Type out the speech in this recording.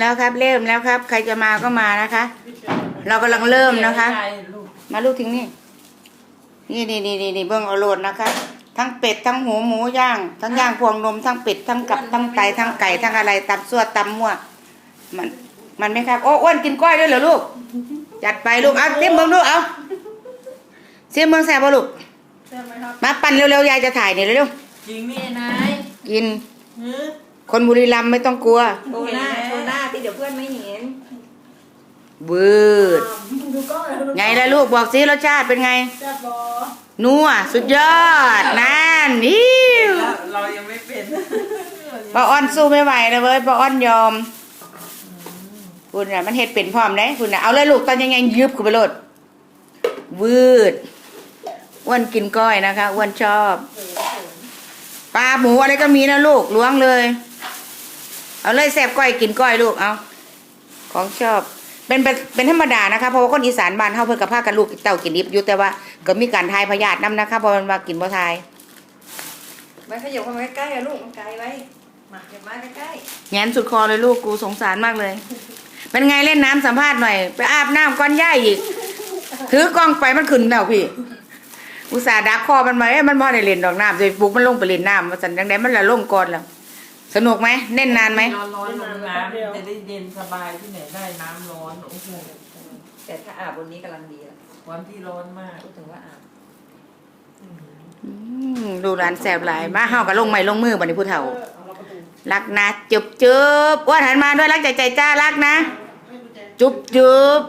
แล้วครับ เริ่มแล้วครับ ใครจะมาก็มานะคะ เรากำลังเริ่มนะคะ มาลูกทิ้งนี่นี่นี่นี่นี่นี่เบื้องเอาโลดนะคะ ทั้งเป็ดทั้งหูหมูย่าง ทั้งย่างพวงนมทั้งเป็ดทั้งกับทั้งไตทั้งไก่ทั้งอะไรตำซั่วตำมั่วมันมันไหมครับโอ้อ้วนกินกล้อยด้วยเหรอลูก จัดไปลูกเอาเต็มเบื้องลูกเอาเสียมเมืองแซ่บป่ะลูกใช่ไหมครับมาปั่นเร็วๆยายจะถ่ายเนี่ยเร็วจริงนี่นายๆกินหือคนบุรีรัมย์ไม่ต้องกลัวโชว์ ดี๋ยวเพื่อนไม่เห็นวืดดูกล้องเลยดูไงล่ะลูกบอกสิรสชาติเป็นไงแซ่บบอนัวสุดยอดนั่นอิ้วเรายังไม่เป็นป้าอ้อนสู้ไม่ไหวเลยเว้ยป้าอ้อนยอมคุณน่ะมันเห็ดเป็นพร้อมได้คุณน่ะเอาเลยลูกตอนยังไงยึบกูไปโลดวืดอ้วนกินก้อยนะคะอ้วนชอบปลาหมูอะไรก็มีนะลูกล้วงเลย เอาเลยแซ่บก้อยกินก้อยลูกเอาของชอบเป็นเป็นเป็นธรรมดานะคะเพราะว่าคนอีสานบ้านเฮาเพิ่นกับพากันลูกเต้ากินดิบอยู่แต่ว่าก็มีการทายพยาธินํนะคะเพราะมันมากินบ่ทายไว้ขยับเข้ามาใกล้ๆอะลูกมันไกลไว้มาอย่ามาใกล้แงนสุดคอเลยลูกกูสงสารมากเลย เป็นไงเล่นน้ำสัมภาษณ์หน่อย ไปอาบน้ำก้อนย่ายอีก ถือกล้องไปมันขึ้นแล้วพี่ อุตส่าห์ดักคอมันมาเอ้ยมันบ่ได้เล่นดอกน้ำเลยปลุกมันลงไปเล่นน้ำมาสันยังไงมันละลงก่อนแล้ว สนุกไหมเล่นนานไหมร้อนร้อนลงน้ำจะได้เย็นสบายที่ไหนได้น้ำร้อนโอ้โหๆแต่ถ้าอาบบนนี้กำลังดีแล้ววันที่ร้อนมากพูดถึงว่าอาบอืมดูร้านแสบหลายมาเฮากับลงไม้ลงมือบัดนี้ผู้เฒ่า รักนะจุบจุบอ้วนหันมาด้วยรักใจใจจ้ารักนะ จุบจุบ